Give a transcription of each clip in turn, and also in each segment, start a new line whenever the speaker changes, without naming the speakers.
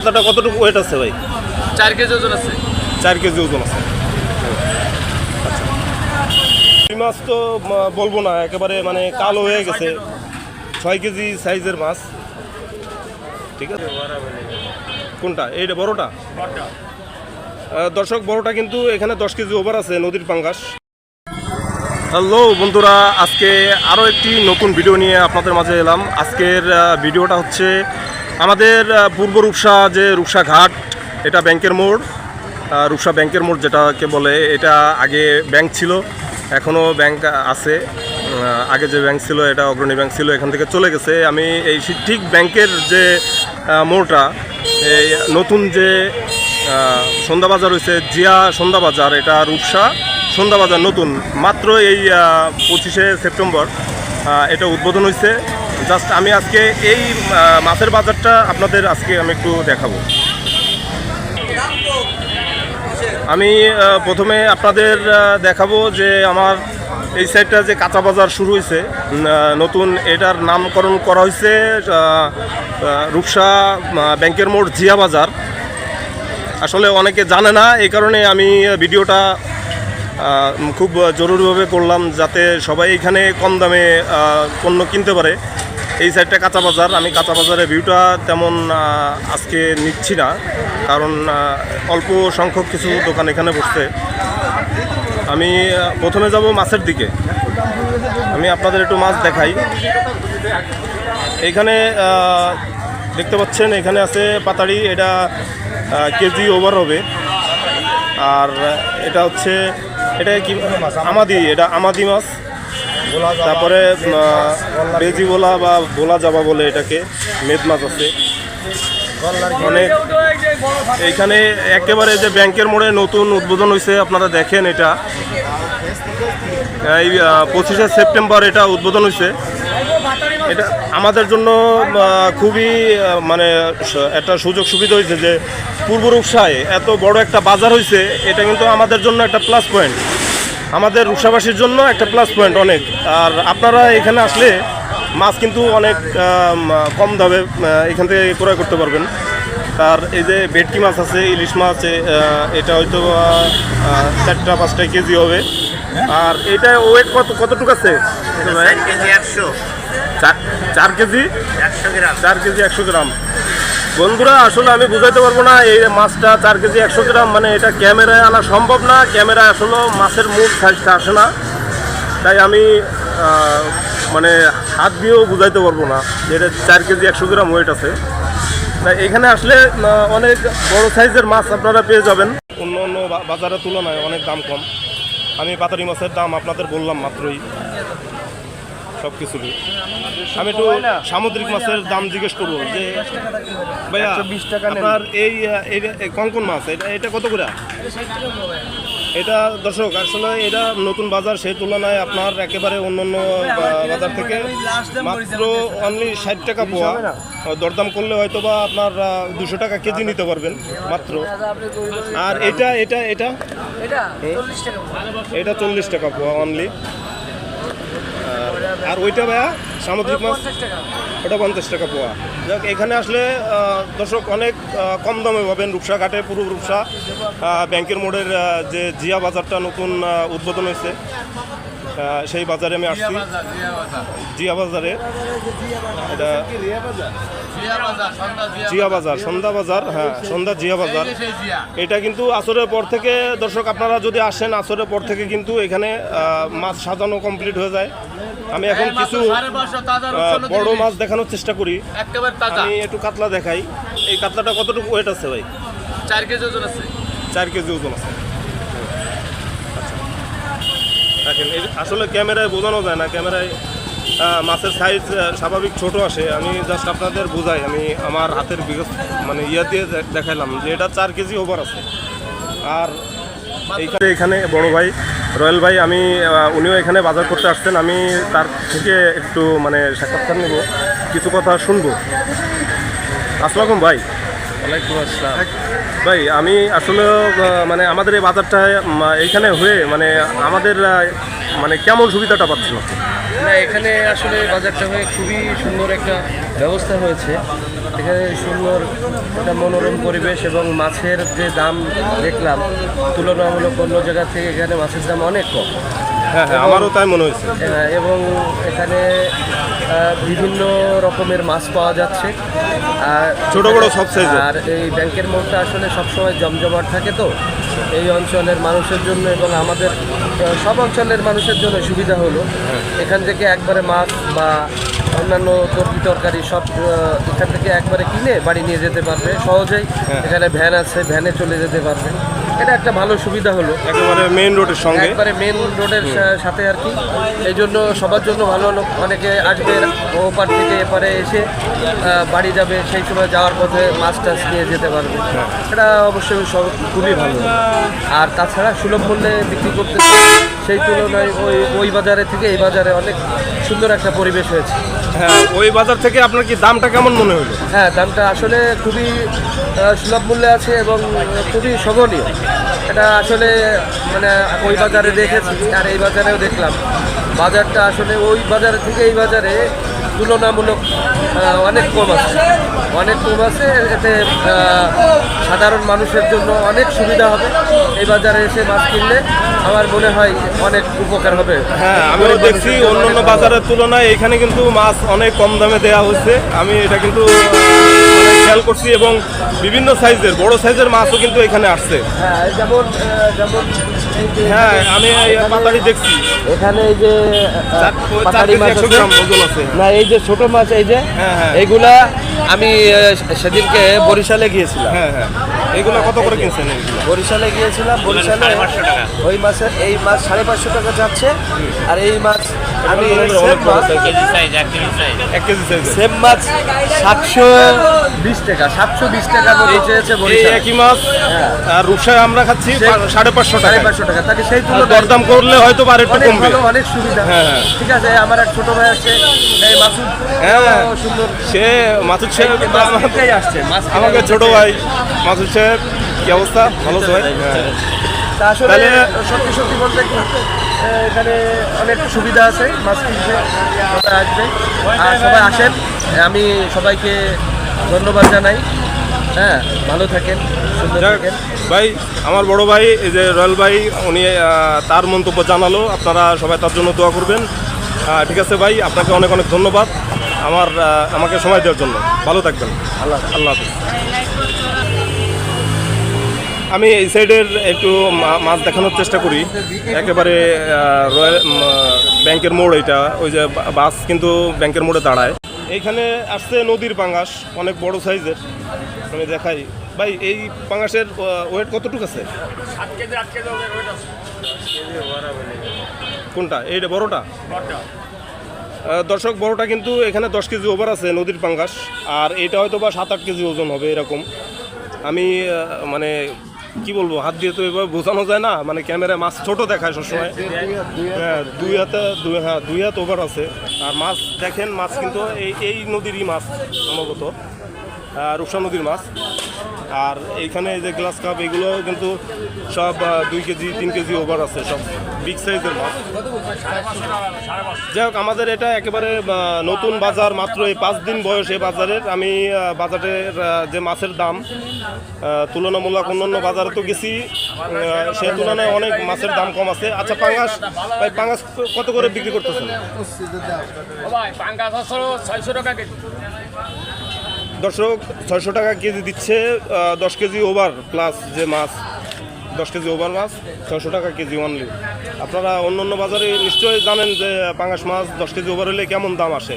কাতলাটা কতটুকু ওয়েট আছে ভাই?
চার কেজি ওজন আছে।
চার কেজি ওজন আছে। আচ্ছা মাছ তো বলব না একেবারে মানে কালো হয়ে গেছে। ছয় কেজি সাইজের মাছ। ঠিক আছে? কোনটা? এইটা বড়টা? দর্শক বড়টা কিন্তু এখানে দশ কেজি ওভার আছে নদীর পাঙ্গাস। হ্যালো বন্ধুরা আজকে আরও একটি নতুন ভিডিও নিয়ে আপনাদের মাঝে এলাম। আজকের ভিডিওটা হচ্ছে আমাদের পূর্ব রূপসা যে রূপসা ঘাট এটা ব্যাংকের মোড়। রূপসা ব্যাংকের মোড় যেটাকে বলে এটা আগে ব্যাংক ছিল এখনও ব্যাংক আছে। আগে যে ব্যাংক ছিল এটা অগ্রণী ব্যাংক ছিল এখান থেকে চলে গেছে। আমি এই ঠিক ব্যাংকের যে মোড়টা এই নতুন যে আহ, সন্ধ্যা বাজার হয়েছে জিয়া সন্ধ্যা বাজার এটা রূপসা সন্ধ্যাবাজার নতুন। মাত্র এই পঁচিশে সেপ্টেম্বর এটা উদ্বোধন হয়েছে জাস্ট আমি আজকে এই মাছের বাজারটা আপনাদের আজকে আমি একটু দেখাবো। আমি প্রথমে আপনাদের দেখাবো যে আমার এই সাইডটা যে কাঁচা বাজার শুরু হয়েছে নতুন এটার নামকরণ করা হয়েছে রূপসা ব্যাংকের মোড় জিয়া বাজার। আসলে অনেকে জানে না, এই কারণে আমি ভিডিওটা খুব জরুরিভাবে করলাম যাতে সবাই এখানে কম দামে পণ্য কিনতে পারে। এই সাইডটা কাঁচা বাজার। আমি কাঁচা বাজারের ভিউটা তেমন আজকে নিচ্ছি না, কারণ অল্প সংখ্যক কিছু দোকান এখানে বসছে। আমি প্রথমে যাব মাছের দিকে। আমি আপনাদের একটু মাছ দেখাই। এখানে দেখতে পাচ্ছেন, এখানে আছে পাতাড়ি। এটা কেজি ওভার হবে। আর, এটা হচ্ছে এটা কি আমাদি, এটা আমাদি মাছ। তারপরে বেজি বোলা বা বোলা যাবা বলে এটাকে, মেদ মাছ আছে। অনেক এইখানে একেবারে যে ব্যাংকের মোড়ে নতুন উদ্বোধন হয়েছে আপনারা দেখেন এটা। এই পঁচিশে সেপ্টেম্বর এটা উদ্বোধন হয়েছে এটা আমাদের জন্য খুবই মানে একটা সুযোগ সুবিধা হয়েছে যে পূর্ব রূপসায় এত বড় একটা বাজার হয়েছে এটা কিন্তু আমাদের জন্য একটা প্লাস পয়েন্ট আমাদের রূপসাবাসীর জন্য একটা প্লাস পয়েন্ট অনেক। আর আপনারা এখানে আসলে মাছ কিন্তু অনেক কম দামে এখান থেকে ক্রয় করতে পারবেন। আর এই যে ভেটকি মাছ আছে ইলিশ মাছ আহ, এটা হয়তো চারটা পাঁচটা কেজি হবে। আর এটা ওয়েট কত কতটুকু আছে? চার কেজি?
একশো গ্রাম।
চার কেজি একশো গ্রাম। বন্ধুরা, আসলে আমি বুঝাইতে পারব না, এই মাছটা চার কেজি একশো গ্রাম মানে এটা ক্যামেরায় আনা সম্ভব না, ক্যামেরায় আসলে মাছের মুখ সাইজটা আসে না। তাই আমি মানে হাত দিয়েও বুঝাইতে পারব না, এটা চার কেজি একশো গ্রাম ওয়েট আছে। তাই এখানে আসলে অনেক বড় সাইজের মাছ আপনারা পেয়ে যাবেন। অন্য অন্য বাজারের তুলনায় অনেক দাম কম। আমি পাতারি মাছের দাম আপনাদের বললাম মাত্রই। সব কিছুরই আমি একটু সামুদ্রিক মাছের দাম জিজ্ঞেস করব যে ভাইয়া আপনার এই আহ, এই এই কঙ্কন মাছ? এটা এটা কত করে? এটা দর্শক আসলে এটা নতুন বাজার সেই তুলনায় আপনার একেবারে অন্য অন্য বাজার থেকে মাত্র অনলি ষাট টাকা পোয়া। দরদাম করলে হয়তো বা আপনার দুশো টাকা কেজি নিতে পারবেন মাত্র। আর এটা এটা এটা? এটা চল্লিশ টাকা পোয়া। অনলি আর ওইটা ভাইয়া সামুদ্রিক মাছ? ওটা পঞ্চাশ টাকা পোয়া। যাক এখানে আসলে দর্শক অনেক কম দামে পাবেন রূপসা ঘাটে পুরো রূপসা। ব্যাংকের মোড়ের যে জিয়া বাজারটা নতুন উদ্বোধন হয়েছে সেই বাজারে আমি আসছি। জিয়া বাজারে। এটা জিয়া বাজার সন্ধ্যা বাজার। হ্যাঁ সন্ধ্যা জিয়া বাজার। এটা কিন্তু আসরের পর থেকে দর্শক আপনারা যদি আসেন আসরের পর থেকে কিন্তু এখানে মাছ সাজানো কমপ্লিট হয়ে যায়। আমি এখন কিছু বড় মাছ দেখানোর চেষ্টা করি। আমি একটু কাতলা দেখাই। এই কাতলাটা কতটুকু ওয়েট আছে ভাই?
চার কেজি ওজন আছে।
চার কেজি ওজন আছে। আচ্ছা। দেখেন আসলে ক্যামেরায় বোঝানো যায় না ক্যামেরায় মাছের সাইজ স্বাভাবিক ছোট আসে। আমি জাস্ট আপনাদের বোঝাই আমি আমার হাতের বিগত মানে ইয়ে দিয়ে দেখাইলাম যে এটা চার কেজি ওভার আছে। আর এইখানে এখানে বড় ভাই রয়্যাল ভাই আমি উনিও এখানে বাজার করতে আসছেন। আমি তার থেকে একটু মানে সাক্ষাৎকার নেব। কিছু কথা শুনব। আসসালাম ভাই।
ওয়ালাইকুম আসসালাম।
ভাই আমি আসলে মানে আমাদের এই বাজারটায় উম, এইখানে হয়ে মানে আমাদের মানে কেমন সুবিধাটা পাচ্ছেন
না এখানে আসলে বাজারটা হয়ে খুবই সুন্দর একটা ব্যবস্থা হয়েছে। এখানে সুন্দর একটা মনোরম পরিবেশ এবং মাছের যে দাম দেখলাম তুলনামূলক অন্য জায়গা থেকে এখানে মাছের দাম অনেক কম।
হ্যাঁ হ্যাঁ আমারও তাই মনে হয়েছে।
হ্যাঁ এবং এখানে বিভিন্ন রকমের মাছ পাওয়া যাচ্ছে। আর
ছোট বড় সব size-এর।
আর এই ব্যাংকের মোড়টা আসলে সবসময় জমজমাট থাকে তো। এই অঞ্চলের মানুষের জন্য এবং আমাদের সব অঞ্চলের মানুষের জন্য সুবিধা হলো। এখান থেকে একবারে মাছ বা অন্যান্য তরকি তরকারি সব এখান থেকে একবারে কিনে বাড়ি নিয়ে যেতে পারবে। সহজেই এখানে ভ্যান আছে ভ্যানে চলে যেতে পারবে। এটা একটা ভালো সুবিধা হলো।
একেবারে মেইন রোডের সঙ্গে।
একবারে মেন রোডের সাথে আর কি। এই জন্য সবার জন্য ভালো হলো। অনেকে আসবে ওপার থেকে এপারে এসে বাড়ি যাবে সেই সময় যাওয়ার পথে মাছ টাছ নিয়ে যেতে পারবে। এটা অবশ্যই সব খুবই ভালো। আর তাছাড়া সুলভ মূল্যে বিক্রি করতে সেই তুলনায় ওই ওই বাজারে থেকে এই বাজারে অনেক সুন্দর একটা পরিবেশ হয়েছে।
হ্যাঁ ওই বাজার থেকে আপনার কি দামটা কেমন মনে হলো?
হ্যাঁ দামটা আসলে খুবই সুলভ মূল্যে আছে এবং খুবই শোভনীয়। এটা আসলে মানে ওই বাজারে দেখেছি আর এই বাজারেও দেখলাম। বাজারটা আসলে ওই বাজার থেকে এই বাজারে তুলনামূলক অনেক কম আছে। অনেক কম আছে, এতে সাধারণ মানুষের জন্য অনেক সুবিধা হবে। এই বাজারে এসে মাছ কিনলে আমার মনে হয় অনেক উপকার হবে।
হ্যাঁ আমি দেখছি অন্যান্য বাজারের তুলনায় এখানে কিন্তু মাছ অনেক কম দামে দেওয়া হচ্ছে আমি এটা কিন্তু খেয়াল করছি এবং বিভিন্ন সাইজের বড় সাইজের মাছও কিন্তু এখানে আসছে।
হ্যাঁ যেমন যেমন
হ্যাঁ আমি পাতাড়ি দেখছি
এখানে এই যে পাতাড়ি মাছ আছে।
গ্রাম ওজন আছে
না এই যে ছোট মাছ এই যে
হ্যাঁ, হ্যাঁ।
এইগুলা আমি সেদিনকে বরিশালে গিয়েছিলাম
হ্যাঁ হ্যাঁ এগুলো কত করে কিনছেন
বরিশালে গিয়েছিলাম বরিশালে। ওই মাছের এই মাছ সাড়ে পাঁচশো টাকা যাচ্ছে আর এই মাছ আমি
অনেক
সেম মাছ
size।
কেজি সাইজ এক কেজি
এক কেজি
সেম মাছ সাতশো বিশ টাকা সাতশো বিশ টাকা চেয়েছে বরিশাল
একই মাছ। আর রূপসায় আমরা খাচ্ছি সাড়ে পাঁচশো টাকা
পাঁচশো টাকা। তাকে সেই তুলনায়
দরদাম করলে হয়তো আর একটু
অনেক
কমবে।
অনেক সুবিধা।
হ্যাঁ, হ্যাঁ।
ঠিক আছে আমার এক ছোট ভাই আছে এই মাসুদ।
হ্যাঁ।
ও সুন্দর।
সে মাসুদ সাহেব
আসছে
আমাকে ছোট ভাই মাসুদ সাহেব কি অবস্থা? ভালো তো ভাই হ্যাঁ।
আসলে
তাহলে-
সত্যি সত্যি বলতে এখানে অনেক সুবিধা আছে মাছ কিনতে। সবাই আসবে। আর সবাই আসেন। আমি সবাইকে ধন্যবাদ জানাই। হ্যাঁ ভালো থাকেন সুন্দর থাকেন।
ভাই আমার বড় ভাই এই যে রয়্যাল ভাই উনি তার মন্তব্য জানালো আপনারা সবাই তার জন্য দোয়া করবেন। ঠিক আছে ভাই আপনাকে অনেক অনেক ধন্যবাদ আমার আমাকে সময় দেওয়ার জন্য। ভালো থাকবেন। আল্লাহ আল্লাহ হাফিজ। আমি এই সাইডের একটু মাছ দেখানোর চেষ্টা করি। একেবারে রয়্যাল ব্যাংকের মোড় এটা ওই যে বাস কিন্তু ব্যাংকের মোড়ে দাঁড়ায়। এইখানে আসছে নদীর পাঙ্গাস অনেক বড় সাইজের। আমি দেখাই। ভাই এই পাঙ্গাসের ওয়েট কতটুকু আছে? কোনটা? এইটা বড়টা? দর্শক বড়টা কিন্তু এখানে দশ কেজি ওভার আছে নদীর পাঙ্গাস। আর এটা হয়তো বা সাত আট কেজি ওজন হবে এরকম। আমি মানে কি বলব, হাত দিয়ে তো এভাবে বোঝানো যায় না। মানে ক্যামেরায় মাছ ছোট দেখায় সবসময়। হ্যাঁ দুই হাতে, দুই হ্যাঁ দুই হাত ওভার আছে। আর মাছ দেখেন, মাছ কিন্তু এই এই নদীরই মাছ সম্ভবত। রূপসা নদীর মাছ। আর এইখানে এই যে গ্লাস কাপ এগুলো কিন্তু সব দুই কেজি, তিন কেজি ওভার আছে সব। বিগ সাইজের মাছ যাই হোক, আমাদের এটা একেবারে নতুন বাজার মাত্র এই পাঁচ দিন বয়স এই বাজারের। আমি বাজারের যে মাছের দাম তুলনামূলক অন্যান্য বাজারে তো গেছি সেই তুলনায় অনেক মাছের দাম কম আছে। আচ্ছা পাঙ্গাস, ভাই, পাঙ্গাস কত করে বিক্রি করতেছেন? দর্শক, ছয়শো টাকা কেজি দিচ্ছে দশ কেজি ওভার প্লাস যে মাছ। দশ কেজি ওভার মাছ, ছয়শো টাকা কেজি অনলি আপনারা অন্য অন্য বাজারে নিশ্চয়ই জানেন যে পাঙ্গাস মাছ দশ কেজি ওভার হলে কেমন দাম আসে।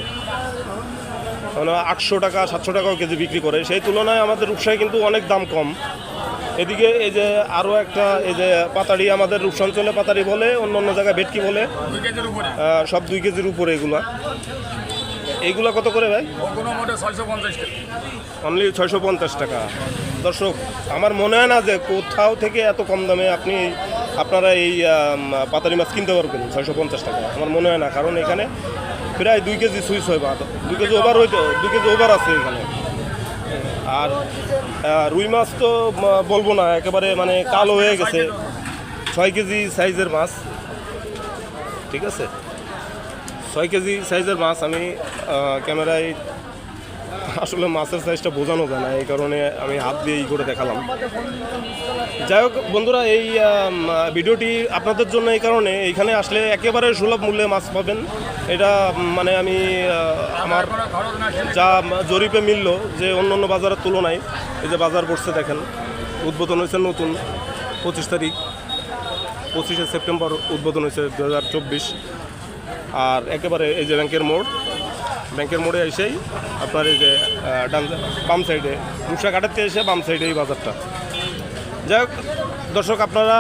মানে আটশো টাকা, সাতশো টাকাও কেজি বিক্রি করে। সেই তুলনায় আমাদের রূপসায় কিন্তু অনেক দাম কম। এদিকে এই যে আরও একটা, এই যে পাতাড়ি, আমাদের রূপসাঞ্চলে পাতাড়ি বলে, অন্য অন্য জায়গায় ভেটকি বলে সব দুই কেজির উপরে এগুলা। এইগুলা কত করে ভাই?
ও মোটে ছয়শো পঞ্চাশ টাকা।
অনলি ছয়শো পঞ্চাশ টাকা। দর্শক আমার মনে হয় না যে কোথাও থেকে এত কম দামে আপনি আপনারা এই পাতারি মাছ কিনতে পারবেন ছয়শো পঞ্চাশ টাকা। আমার মনে হয় না কারণ এখানে প্রায় দুই কেজি সুইচ হয় বা দুই কেজি ওভার হইতো দুই কেজি ওভার আছে এখানে। আর রুই মাছ তো বলব না একেবারে মানে কালো হয়ে গেছে। ছয় কেজি সাইজের মাছ। ঠিক আছে? ছয় কেজি সাইজের মাছ আমি ক্যামেরায় আসলে মাছের সাইজটা বোঝানো যায় না, এই কারণে আমি হাত দিয়ে ই করে দেখালাম। যাই হোক, বন্ধুরা, এই ভিডিওটি আপনাদের জন্য এই কারণে। এখানে আসলে একেবারে সুলভ মূল্যে মাছ পাবেন। এটা মানে আমি আমার যা জরিপে মিলল যে অন্য অন্য বাজারের তুলনায়, এই যে বাজার পড়ছে দেখেন, উদ্বোধন হয়েছে নতুন, পঁচিশ তারিখ, পঁচিশে সেপ্টেম্বর উদ্বোধন হয়েছে দু হাজার চব্বিশ। আর একেবারে এই যে ব্যাংকের মোড়, ব্যাংকের মোড়ে এসেই আপনার এই যে ডান বাম সাইডে মুসা ঘাটাতে এসে বাম সাইডে এই বাজারটা। যাই হোক, দর্শক আপনারা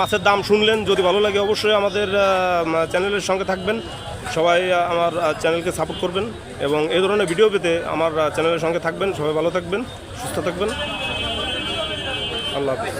মাছের দাম শুনলেন, যদি ভালো লাগে অবশ্যই আমাদের চ্যানেলের সঙ্গে থাকবেন। সবাই আমার চ্যানেলকে সাপোর্ট করবেন এবং এই ধরনের ভিডিও পেতে আমার চ্যানেলের সঙ্গে থাকবেন। সবাই ভালো থাকবেন, সুস্থ থাকবেন। আল্লাহ হাফিজ।